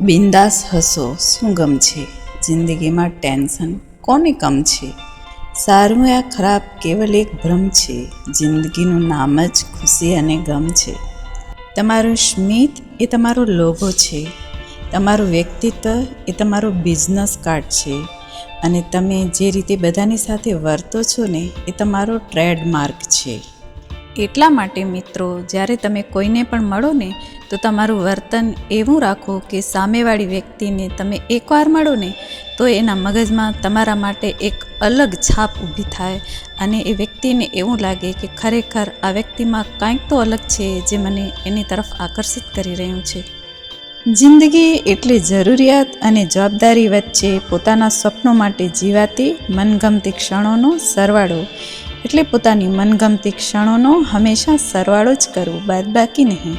બિંદાસ હસો, શું ગમ છે? જિંદગીમાં ટેન્શન કોને કમ છે? સારું યા ખરાબ કેવલ એક ભ્રમ છે. જિંદગીનું નામ જ ખુશી અને ગમ છે. તમારું સ્મિત એ તમારો લોગો છે. તમારું વ્યક્તિત્વ એ તમારો બિઝનેસ કાર્ડ છે. અને તમે જે રીતે બધાની સાથે વર્તો છો ને, એ તમારો ટ્રેડમાર્ક છે. એટલા માટે મિત્રો, જ્યારે તમે કોઈને પણ મળો ને, તો તમારું વર્તન એવું રાખો કે સામેવાળી વ્યક્તિને તમે એકવાર મળો ને, તો એના મગજમાં તમારા માટે એક અલગ છાપ ઊભી થાય અને એ વ્યક્તિને એવું લાગે કે ખરેખર આ વ્યક્તિમાં કાંઈક તો અલગ છે જે મને એની તરફ આકર્ષિત કરી રહ્યું છે. જિંદગી એટલે જરૂરિયાત અને જવાબદારી વચ્ચે પોતાના સ્વપ્નો માટે જીવાતી મનગમતી ક્ષણોનો સરવાળો. એટલે પોતાની મનગમતી ક્ષણોનો હંમેશા સરવાળો જ કરવો બાદબાકી નહીં.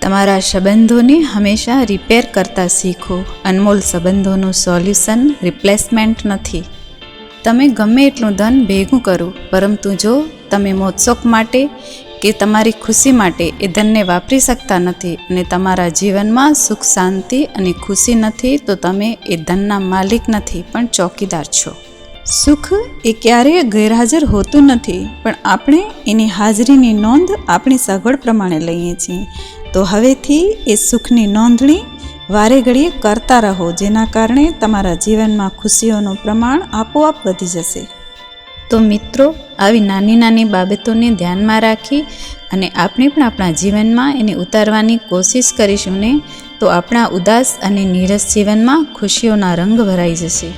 તમારા સંબંધોને હંમેશા રિપેર કરતા શીખો. અનમોલ સંબંધોનું સોલ્યુશન રિપ્લેસમેન્ટ નથી. તમે ગમે એટલું ધન ભેગું કરો, પરંતુ જો તમે મોત્સોક માટે કે તમારી ખુશી માટે એ ધનને વાપરી શકતા નથી અને તમારા જીવનમાં સુખ, શાંતિ અને ખુશી નથી, તો તમે એ ધનના માલિક નથી, પણ ચોકીદાર છો. સુખ એ ક્યારેય ગેરહાજર હોતું નથી, પણ આપણે એની હાજરીની નોંધ આપણી સગવડ પ્રમાણે લઈએ છીએ. તો હવેથી એ સુખની નોંધણી વારે ઘડીએ કરતા રહો, જેના કારણે તમારા જીવનમાં ખુશીઓનું પ્રમાણ આપોઆપ વધી જશે. તો મિત્રો, આવી નાની નાની બાબતોને ધ્યાનમાં રાખી અને આપણે પણ આપણા જીવનમાં એને ઉતારવાની કોશિશ કરીશું ને, તો આપણા ઉદાસ અને નીરસ જીવનમાં ખુશીઓના રંગ ભરાઈ જશે.